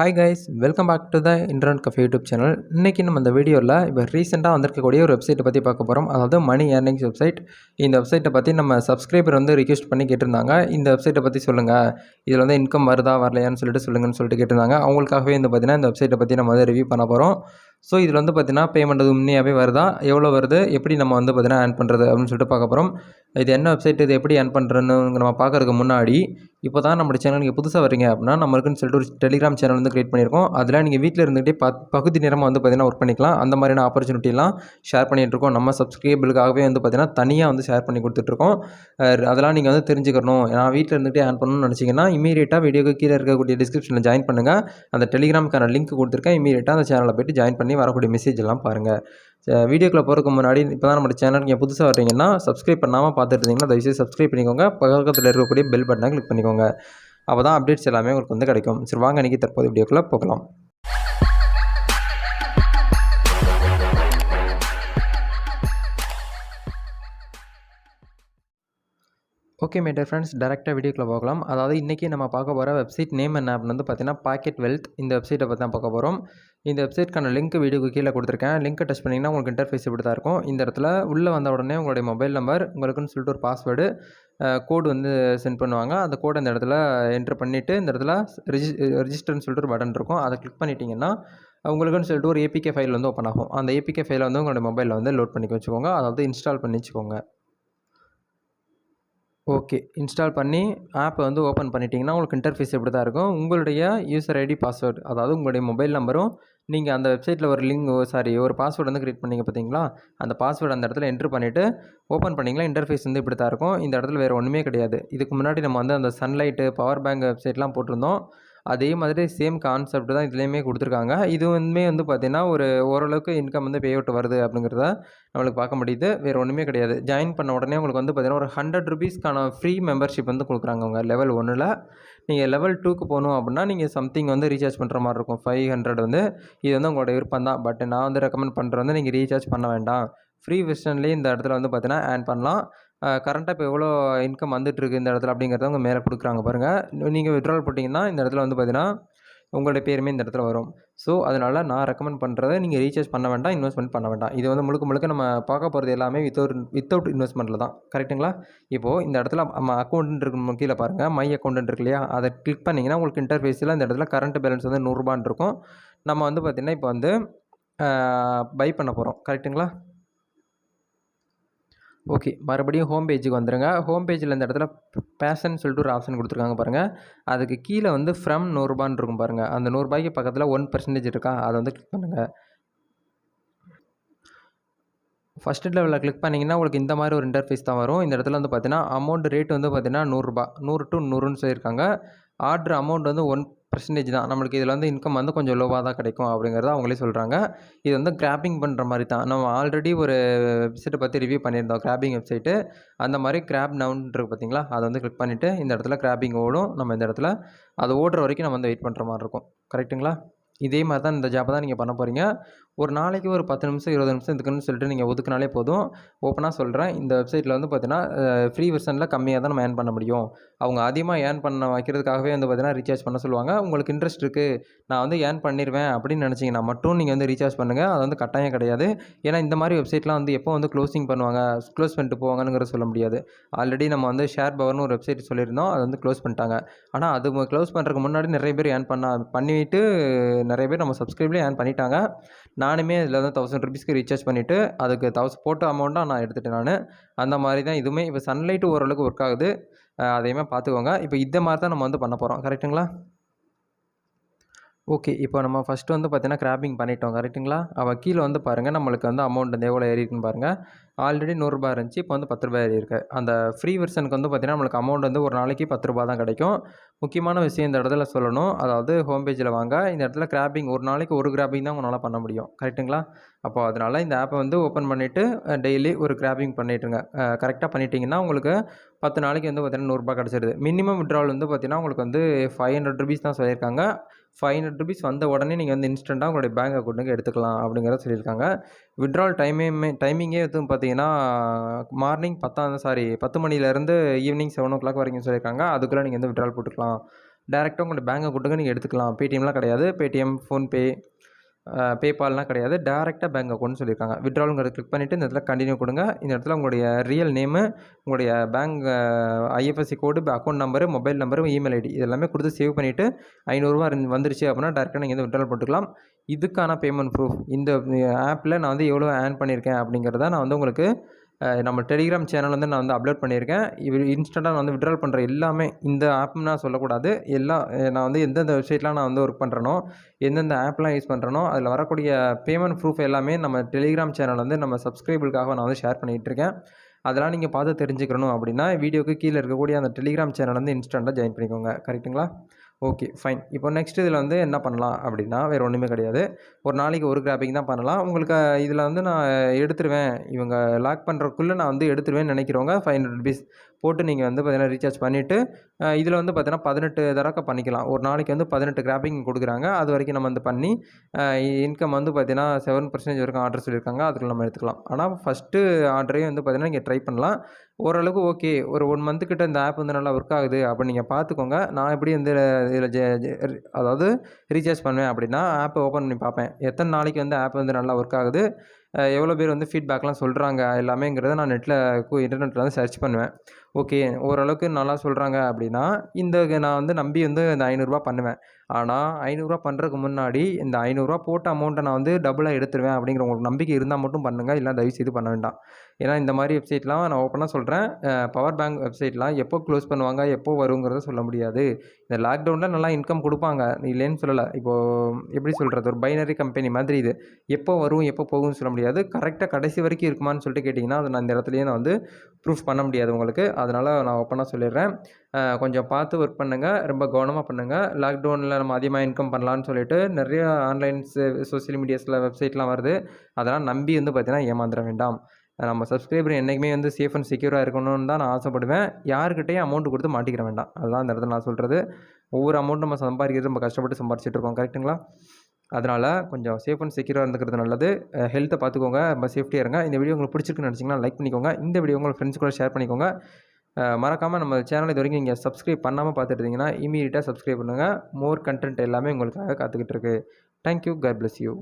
Hi guys welcome back to the internet cafe YouTube channel இன்றைக்கி நம்ம இந்த வீடியோவில் இப்போ ரீசெண்டாக வந்திருக்கக்கூடிய ஒரு வெப்சைட்டை பற்றி பார்க்க போகிறோம் அதாவது மணி ஏர்னிங்ஸ் வெப்சைட் இந்த வெப்சைட்டை பற்றி நம்ம சப்ஸ்கிரைபர் வந்து ரிக்வெஸ்ட் பண்ணி கேட்டிருந்தாங்க. இந்த வெப்சைட்டை பற்றி சொல்லுங்கள் இதில் வந்து இன்கம் வருதா வரலையான்னு சொல்லிட்டு சொல்லுங்கன்னு சொல்லிட்டு கேட்டிருந்தாங்க. அவங்களுக்காகவே வந்து பார்த்தீங்கன்னா இந்த வெப்சைட்டை பற்றி நம்ம வந்து ரிவ்யூ பண்ண போகிறோம் ஸோ இதில் வந்து பார்த்திங்கன்னா பேமெண்ட் அது உண்மையாகவே வருதா? எவ்வளோ வருது? எப்படி நம்ம வந்து பார்த்திங்கன்னா ஏர்ன் பண்ணுறது அப்படின்னு சொல்லிட்டு பார்க்க போகிறோம் இது என்ன வெப்சைட் இது எப்படி ஏர்ன் பண்ணுறதுன்னு நம்ம பார்க்கறதுக்கு முன்னாடி இப்போ தான் நம்ம சேனல் நீங்கள் புதுசாக வரீங்க அப்படின்னா நம்மளுக்குன்னு சொல்லிட்டு ஒரு டெலிகிராம் சேனல் வந்து க்ரியேட் பண்ணியிருக்கோம். அதில் நீங்கள் வீட்டில் இருந்துகிட்டே ப பகுதி நேரமாக வந்து பார்த்தீங்கன்னா ஒர்க் பண்ணிக்கலாம். அந்த மாதிரியான ஆப்பர்ச்சுனிட்டிலாம் ஷேர் பண்ணிகிட்ருக்கோம் நம்ம சப்ஸ்கிரைபிளுக்காகவே வந்து பார்த்தீங்கன்னா தனியாக வந்து ஷேர் பண்ணி கொடுத்துட்ருக்கோம் அதெல்லாம் நீங்கள் வந்து தெரிஞ்சுக்கணும். நான் வீட்டில் இருந்துகிட்டே ஏர்ன் பண்ணணும்னு நினச்சிங்கன்னா இமீடியட்டாக வீடியோக்கு கீழே இருக்கக்கூடிய டிஸ்கிரிப்ஷனில் ஜாயின் பண்ணுங்கள் அந்த டெலிகிராமுக்கான லிங்க் கொடுத்துருக்கேன். இமீடியட்டாக அந்த சேனலில் போய்ட்டு ஜாயின் பண்ணி வரக்கூடிய மெசேஜ் எல்லாம் பாருங்கள் வீடியோக்குள்ளே போகிறதுக்கு முன்னாடி இப்போ தான் நம்ம சேனல் நீங்கள் புதுசாக வர்றீங்கன்னா சப்ஸ்கிரைப் பண்ணாமல் பார்த்துட்டு இருந்தீங்கன்னா தயவுசெய்து சப்ஸ்கிரைப் பண்ணிக்கோங்க. பக்கத்தில் இருக்கக்கூடிய பெல் பட்டனை கிளிக் பண்ணிக்கோங்க. அப்போ தான் அப்டேட்ஸ் எல்லாமே உங்களுக்கு வந்து கிடைக்கும். சரி வாங்க இன்றைக்கி தற்போது வீடியோக்குள்ளே போகலாம். ஓகே மை ஃப்ரெண்ட்ஸ் டேரெக்டாக வீடியோக்குள்ளே போகலாம். அதாவது இன்றைக்கி நம்ம பார்க்க போகிற வெப்சைட் நேம் என்ன அப்படின்னு வந்து பார்த்தீங்கன்னா பாக்கெட் வெல்த் இந்த வெப்சைட்டை பற்றி தான் பார்க்க போகிறோம் இந்த வெப்சைட்க்கான லிங்க் வீடியோக்கு கீழே கொடுத்துருக்கேன். லிங்க்கை டச் பண்ணிங்கன்னா உங்களுக்கு இன்டர்ஃபேஸ் இப்படி தான் இருக்கும். இந்த இடத்துல உள்ளே வந்த உடனே உங்களுடைய மொபைல் நம்பர் உங்களுக்குன்னு சொல்லிட்டு ஒரு பாஸ்வேர்டு கோடு வந்து சென்ட் பண்ணுவாங்க. அந்த கோடை இந்த இடத்துல என்ட்ரு பண்ணிவிட்டு இந்த இடத்துல ரிஜி ரிஜிஸ்டர்னு சொல்லிட்டு ஒரு பட்டன் இருக்கும். அதை கிளிக் பண்ணிட்டீங்கன்னா உங்களுக்குன்னு சொல்லிட்டு ஒரு ஏபிகே ஃபைல் வந்து ஓப்பன் ஆகும். அந்த ஏபிகே ஃபைலை வந்து உங்களுடைய மொபைலில் வந்து லோட் பண்ணி வச்சுக்கோங்க. அதாவது இன்ஸ்டால் பண்ணி வச்சுக்கோங்க. ஓகே. இன்ஸ்டால் பண்ணி ஆப்பை வந்து ஓப்பன் பண்ணிட்டீங்கன்னா உங்களுக்கு இன்டர்ஃபேஸ் இப்படி தான் இருக்கும்? உங்களுடைய யூசர் ஐடி பாஸ்வேர்டு அதாவது உங்களுடைய மொபைல் நம்பரும் நீங்கள் அந்த வெப்சைட்டில் ஒரு லிங்க் சாரி ஒரு பாஸ்வேர்டு வந்து க்ரியேட் பண்ணிங்க பார்த்தீங்களா? அந்த பாஸ்வேர்டு அந்த இடத்துல என்ட்ரு பண்ணிவிட்டு ஓப்பன் பண்ணிங்களா இன்டர்ஃபேஸ் வந்து இப்படி தான் இருக்கும். இந்த இடத்துல வேறு ஒன்றுமே கிடையாது. இதுக்கு முன்னாடி நம்ம வந்து அந்த சன்லைட்டு பவர் பேங்க் வெப்சைட்லாம் போட்டிருந்தோம். அதே மாதிரி சேம் கான்செப்ட் தான் இதுலேயுமே கொடுத்துருக்காங்க. இது வந்து பார்த்திங்கன்னா ஒரு ஓரளவுக்கு இன்கம் வந்து பே அவுட் வருது அப்படிங்கிறத நம்மளுக்கு பார்க்க முடியுது. வேறு ஒன்றுமே கிடையாது. ஜாயின் பண்ண உடனே உங்களுக்கு வந்து பார்த்திங்கன்னா ஒரு ஹண்ட்ரட் ருபீஸ்க்கான ஃப்ரீ மெம்பர்ஷிப் வந்து கொடுக்குறாங்க அவங்க லெவல் ஒன்றில் நீங்கள் லெவல் டூக்கு போகணும் அப்படின்னா நீங்கள் சம்திங் வந்து ரீசார்ஜ் பண்ணுற மாதிரி இருக்கும். ஃபைவ் ஹண்ட்ரட் வந்து இது வந்து உங்களோட விருப்பம் தான். பட் நான் வந்து ரெக்கமெண்ட் பண்ணுறது வந்து நீங்கள் ரீசார்ஜ் பண்ண வேண்டாம். ஃப்ரீ வெர்ஷன்லேயே இந்த இடத்துல வந்து பார்த்தீங்கன்னா ஆட் பண்ணலாம். கரண்ட்டாக இப்போ எவ்வளோ இன்கம் வந்துட்டுருக்கு இந்த இடத்துல அப்படிங்கிறத அவங்க மேலே கொடுக்குறாங்க பாருங்கள் நீங்கள் விட்ரால் போட்டிங்கன்னா இந்த இடத்துல வந்து பார்த்தீங்கன்னா உங்களுடைய பேருமே இந்த இடத்துல வரும். ஸோ அதனால் நான் ரெக்கமெண்ட் பண்ணுறதை நீங்கள் ரீசார்ஜ் பண்ண வேண்டாம் இன்வெஸ்ட்மெண்ட் பண்ண வேண்டாம். இது வந்து முழுக்க முழுக்க நம்ம பார்க்க போகிறது எல்லாமே வித்தவுட் வித்தவுட் இன்வெஸ்ட்மெண்ட்டில் தான். கரெக்ட்டுங்களா இப்போது இந்த இடத்துல நம்ம அக்கௌண்ட் இருக்கு கீழே பாருங்கள் மை அக்கௌண்ட் இருக்கு இல்லையா? அதை கிளிக் பண்ணிங்கன்னா உங்களுக்கு இன்டர்ஃபேஸில் இந்த இடத்துல கரண்ட் பேலன்ஸ் வந்து நூறுரூபான் இருக்கும். நம்ம வந்து பார்த்திங்கன்னா இப்போ வந்து பை பண்ண போகிறோம் கரெக்ட்டுங்களா ஓகே மறுபடியும் ஹோம் பேஜுக்கு வந்துடுங்க ஹோம் பேஜில் இந்த இடத்துல பேஷன் சொல்லிட்டு ஒரு ஆப்ஷன் கொடுத்துருக்காங்க பாருங்கள் அதுக்கு கீழே வந்து ஃப்ரம் நூறுரூபான்னு இருக்கும் பாருங்கள் அந்த நூறுரூபாய்க்கு பக்கத்தில் ஒன் பர்சன்டேஜ் இருக்கா அதை வந்து கிளிக் பண்ணுங்கள் ஃபஸ்ட் லெவலில் கிளிக் பண்ணிங்கன்னா உங்களுக்கு இந்த மாதிரி ஒரு இன்டர்ஃபேஸ் தான் வரும். இந்த இடத்துல வந்து பார்த்தீங்கன்னா அமௌண்ட் ரேட் வந்து பார்த்தீங்கன்னா நூறுரூபா நூறு டு நூறுன்னு சொல்லியிருக்காங்க. ஆர்டர் அமௌண்ட் வந்து ஒன் பர்சன்டேஜ் தான். நம்மளுக்கு இதில் வந்து இன்கம் வந்து கொஞ்சம் லோவாக தான் கிடைக்கும் அப்படிங்கிறத அவங்களே சொல்கிறாங்க இது வந்து கிராப்பிங் பண்ணுற மாதிரி தான். நம்ம ஆல்ரெடி ஒரு வெப்சைட்டை பற்றி ரிவ்யூ பண்ணியிருந்தோம் கிராப்பிங் வெப்சைட்டு அந்த மாதிரி கிராப் நவுன் இருக்குது பார்த்தீங்களா? அதை வந்து கிளிக் பண்ணிவிட்டு இந்த இடத்துல கிராப்பிங் ஓடும். நம்ம இந்த இடத்துல அது ஓடுற வரைக்கும் நம்ம வந்து வெயிட் பண்ணுற மாதிரி இருக்கும். கரெக்டுங்களா இதே மாதிரி தான் இந்த ஜாப்பை தான் நீங்கள் பண்ண போகிறீங்க ஒரு நாளைக்கு ஒரு பத்து நிமிஷம் இருபது நிமிஷம் இதுக்குன்னு சொல்லிட்டு நீங்கள் ஒதுக்குனாலே போதும். ஓப்பனாக சொல்கிறேன் இந்த வெப்சைட்டில் வந்து பார்த்தீங்கன்னா ஃப்ரீ வெர்ஷனில் கம்மியாக தான் நம்ம ஏர்ன் பண்ண முடியும். அவங்க அதிகமாக ஏர்ன் பண்ண வைக்கிறதுக்காகவே வந்து பார்த்தீங்கன்னா ரீசார்ஜ் பண்ண சொல்லுவாங்க. உங்களுக்கு இன்ட்ரெஸ்ட் இருக்குது நான் வந்து ஏர்ன் பண்ணிடுவேன் அப்படின்னு நினச்சிங்கன்னா மட்டும் நீங்கள் வந்து ரீசார்ஜ் பண்ணுங்கள் அது வந்து கட்டாயம் கிடையாது. ஏன்னா இந்த மாதிரி வெப்சைட்லாம் வந்து எப்போ வந்து க்ளோசிங் பண்ணுவாங்க? க்ளோஸ் பண்ணிட்டு போவாங்கங்கிற சொல்ல முடியாது. ஆல்ரெடி நம்ம வந்து ஷேர் பவர்னு ஒரு வெப்சைட் சொல்லியிருந்தோம். அதை வந்து க்ளோஸ் பண்ணிட்டாங்க. ஆனால் அது க்ளோஸ் பண்ணுறதுக்கு முன்னாடி நிறைய பேர் ஏர்ன் பண்ண பண்ணிவிட்டு நிறைய பேர் நம்ம சப்ஸ்கிரைப்லேயே ஏர்ன் பண்ணிட்டாங்க. நானுமே இதில் தான் தௌசண்ட் ருபீஸ்க்கு ரீசார்ஜ் பண்ணிவிட்டு அதுக்கு தௌசண்ட் போட்ட அமௌண்ட்டாக நான் எடுத்துகிட்டேன் நான். அந்த மாதிரி தான் இதுவுமே. இப்போ சன்லைட்டு ஓரளவுக்கு ஒர்க் ஆகுது. அதையுமே பார்த்துக்கோங்க இப்போ இந்த மாதிரி தான் நம்ம வந்து பண்ண போகிறோம் கரெக்டுங்களா ஓகே இப்போ நம்ம ஃபஸ்ட்டு வந்து பார்த்தீங்கன்னா கிராப்பிங் பண்ணிட்டோம். கரெக்ட்டுங்களா அவள் கீழே வந்து பாருங்கள் நம்மளுக்கு வந்து அமௌண்ட் வந்து எவ்வளோ ஏறி இருக்குன்னு பாருங்கள் ஆல்ரெடி நூறுரூபா இருந்துச்சு. இப்போ வந்து பத்து ரூபாய் ஏறியிருக்கு அந்த ஃப்ரீ வெர்ஷனுக்கு வந்து பார்த்தீங்கன்னா நம்மளுக்கு அமௌண்ட் வந்து ஒரு நாளைக்கு பத்து ரூபா தான் கிடைக்கும். முக்கியமான விஷயம் இந்த இடத்துல சொல்லணும். அதாவது ஹோம் பேஜில் வாங்க. இந்த இடத்துல கிராப்பிங் ஒரு நாளைக்கு ஒரு கிராப்பிங் தான் உங்களால் பண்ண முடியும். கரெக்டுங்களா அப்போ அதனால் இந்த ஆப்பை வந்து ஓப்பன் பண்ணிவிட்டு டெய்லி ஒரு கிராப்பிங் பண்ணிட்டுருங்க. கரெக்டாக பண்ணிட்டீங்கன்னா உங்களுக்கு பத்து நாளைக்கு வந்து பார்த்தீங்கன்னா நூறுரூபா கிடச்சிடுது மினிமம் விட்ரால் வந்து பார்த்தீங்கன்னா உங்களுக்கு வந்து ஃபைவ் ஹண்ட்ரட் ருபீஸ் தான் சொல்லியிருக்காங்க. ஃபைவ் ஹண்ட்ரட் ருபீஸ் வந்த உடனே நீங்கள் வந்து இன்ஸ்டண்ட்டாக உங்களுடைய பேங்க் அக்கௌண்ட்டுக்கு எடுத்துக்கலாம் அப்படிங்கிறத சொல்லியிருக்காங்க. விட்ரால் டைமே டைமிங்கே வந்து பார்த்தீங்கன்னா மார்னிங் பத்தாம் சாரி பத்து மணிலேருந்து ஈவினிங் செவன் ஓ கிளாக் வரைக்கும் சொல்லியிருக்காங்க. அதுக்குள்ளே நீங்கள் வந்து விட்ரால் போட்டுக்கலாம். டேரெக்டாக உங்களோட பேங்க் கொடுங்க நீங்கள் எடுத்துக்கலாம். பேடிஎம்லாம் கிடையாது. பேடிஎம் ஃபோன்பே பேபால்லாம் கிடையாது. டேரெக்டாக பேங்க் அக்கௌண்ட்னு சொல்லியிருக்காங்க விட்ராலுங்கிறத கிளிக் பண்ணிவிட்டு இந்த இடத்துல கண்டினியூ கொடுங்க. இந்த இடத்துல உங்களுடைய ரியல் நேமு உங்களுடைய bank IFSC code account number mobile number email ID இது எல்லாமே கொடுத்து சேவ் பண்ணிவிட்டு ஐநூறுரூவா வந்துருச்சு அப்படின்னா டேரெக்டாக நீங்கள் வந்து விட்ரால் போட்டுக்கலாம். இதுக்கான பேமெண்ட் ப்ரூஃப் இந்த ஆப்பில் நான் வந்து எவ்வளோ ஏர்ன் பண்ணியிருக்கேன் அப்படிங்கிறத நான் வந்து உங்களுக்கு நம்ம டெலிகிராம் சேனல் வந்து நான் வந்து அப்லோட் பண்ணியிருக்கேன். இவர் இன்ஸ்டண்ட்டாக நான் வந்து விட்ரால் பண்ணுற எல்லாமே இந்த ஆப்னு நான் சொல்லக்கூடாது. எல்லாம் நான் வந்து எந்தெந்த வெப்சைட்லாம் நான் வந்து ஒர்க் பண்ணுறனோ எந்தெந்த ஆப்லாம் யூஸ் பண்ணுறனோ அதில் வரக்கூடிய பேமெண்ட் ப்ரூஃப் எல்லாமே நம்ம டெலிகிராம் சேனல் வந்து நம்ம சப்ஸ்கிரைபுக்காக நான் வந்து ஷேர் பண்ணிகிட்டு இருக்கேன் அதெல்லாம் நீங்கள் பார்த்து தெரிஞ்சுக்கணும் அப்படின்னா வீடியோக்கு கீழே இருக்கக்கூடிய அந்த டெலிகிராம் சேனல் வந்து இன்ஸ்டண்ட்டாக ஜாயின் பண்ணிக்கோங்க. கரெக்ட்டுங்களா ஓகே ஃபைன். இப்போ நெக்ஸ்ட் இதில் வந்து என்ன பண்ணலாம் அப்படின்னா வேறு ஒன்றுமே கிடையாது. ஒரு நாளைக்கு ஒரு கிராபிங் தான் பண்ணலாம். உங்களுக்கு இதில் வந்து நான் எடுத்துருவேன். இவங்க லாக் பண்ணுறக்குள்ளே நான் வந்து எடுத்துருவேன் நினைக்கிறவங்க ஃபைவ் ஹண்ட்ரட் ருபீஸ் போட்டு நீங்கள் வந்து பார்த்தீங்கன்னா ரீசார்ஜ் பண்ணிவிட்டு இதில் வந்து பார்த்தீங்கன்னா பதினெட்டு தடவை பண்ணிக்கலாம். ஒரு நாளைக்கு வந்து பதினெட்டு கிராப்பிங் கொடுக்குறாங்க. அது வரைக்கும் நம்ம வந்து பண்ணி இன்கம் வந்து பார்த்தீங்கன்னா செவன் பர்சன்டேஜ் வரைக்கும் ஆர்டர் சொல்லியிருக்காங்க. அதுக்குள்ள நம்ம எடுத்துக்கலாம். ஆனால் ஃபஸ்ட்டு ஆர்டரையும் வந்து பார்த்திங்கன்னா நீங்கள் ட்ரை பண்ணலாம். ஓரளவுக்கு ஓகே ஒரு ஒன் மந்த்துக்கிட்ட இந்த ஆப் வந்து நல்லா ஒர்க் ஆகுது அப்படின்னு நீங்கள் பார்த்துக்கோங்க நான் எப்படி வந்து இதில் அதாவது ரீசார்ஜ் பண்ணுவேன் அப்படின்னா ஆப்பை ஓப்பன் பண்ணி பார்ப்பேன். எத்தனை நாளைக்கு வந்து ஆப் வந்து நல்லா ஒர்க் ஆகுது? எவ்வளோ பேர் வந்து ஃபீட்பேக்லாம் சொல்கிறாங்க எல்லாமேங்கிறத நான் நெட்டில் இன்டர்நெட்டில் வந்து சர்ச் பண்ணுவேன். ஓகே ஓரளவுக்கு நல்லா சொல்கிறாங்க அப்படின்னா இந்த நான் வந்து நம்பி வந்து இந்த ஐநூறுரூவா பண்ணுவேன். ஆனால் ஐநூறுரூவா பண்ணுறதுக்கு முன்னாடி இந்த ஐநூறுரூவா போட்ட அமௌண்ட்டை நான் வந்து டபுளாக எடுத்துருவேன் அப்படிங்கிற உங்களுக்கு நம்பிக்கை இருந்தால் மட்டும் பண்ணுங்கள் இல்லை தயவுசெய்து பண்ண வேண்டாம். ஏன்னா இந்த மாதிரி வெப்சைட்லாம் நான் ஓப்பனாக சொல்கிறேன் பவர் பேங்க் வெப்சைட்லாம் எப்போ க்ளோஸ் பண்ணுவாங்க எப்போ வருங்கிறத சொல்ல முடியாது. இந்த லாக்டவுனில் நல்லா இன்கம் கொடுப்பாங்க. இல்லைன்னு சொல்லலை. இப்போது எப்படி சொல்கிறது ஒரு பைனரி கம்பெனி மாதிரி இது. எப்போ வரும் எப்போ போகும்னு சொல்ல முடியாது. கரெக்டாக கடைசி வரைக்கும் இருக்குமான்னு சொல்லிட்டு கேட்டிங்கன்னா அதை நான் இந்த இடத்துலையே நான் வந்து ப்ரூஃப் பண்ண முடியாது உங்களுக்கு. அதனால் நான் ஓப்பனாக சொல்லிடுறேன். கொஞ்சம் பார்த்து ஒர்க் பண்ணுங்கள் ரொம்ப கவனமாக பண்ணுங்கள் லாக்டவுனில் நம்ம அதிகமாக இன்கம் பண்ணலான்னு சொல்லிட்டு நிறைய ஆன்லைன்ஸ் சோஷியல் மீடியாஸில் வெப்சைட்லாம் வருது. அதெல்லாம் நம்பி வந்து பார்த்தீங்கன்னா ஏமாந்துட வேண்டாம். நம்ம சப்ஸ்கிரைபர் என்றைக்குமே வந்து சேஃப் அண்ட் செக்யூராக இருக்கணும்னு தான் நான் ஆசைப்படுவேன். யாருக்கிட்டையும் அமௌண்ட் கொடுத்து மாட்டிக்கிற வேண்டாம். அதுதான் அந்த இடத்துல நான் சொல்கிறது ஒவ்வொரு அமௌண்ட் நம்ம சம்பாதிக்கிறது நம்ம கஷ்டப்பட்டு சம்பாரிச்சிட்டு இருக்கோம். கரெக்ட்டுங்களா அதனால் கொஞ்சம் சேஃப் அண்ட் செக்யூராக இருந்துக்கிறது நல்லது. ஹெல்த்தை பார்த்துக்கோங்க. ரொம்ப சேஃப்டியாக இருங்க. இந்த வீடியோ உங்களுக்கு பிடிச்சிருக்குன்னு நினச்சிங்கன்னா லைக் பண்ணிக்கோங்க. இந்த வீடியோ உங்கள் ஃப்ரெண்ட்ஸ் கூட ஷேர் பண்ணிக்கோங்க. மறக்காமல் நம்ம சேனல் இது வரைக்கும் நீங்கள் சப்ஸ்கிரைப் பண்ணாமல் பார்த்துட்டு இருந்தீங்கன்னா இமீடியட்டாக சப்ஸ்கிரைப் பண்ணுங்கள் மோர் கண்டென்ட் எல்லாமே உங்களுக்காக காத்துக்கிட்டு இருக்கு. Thank you God bless you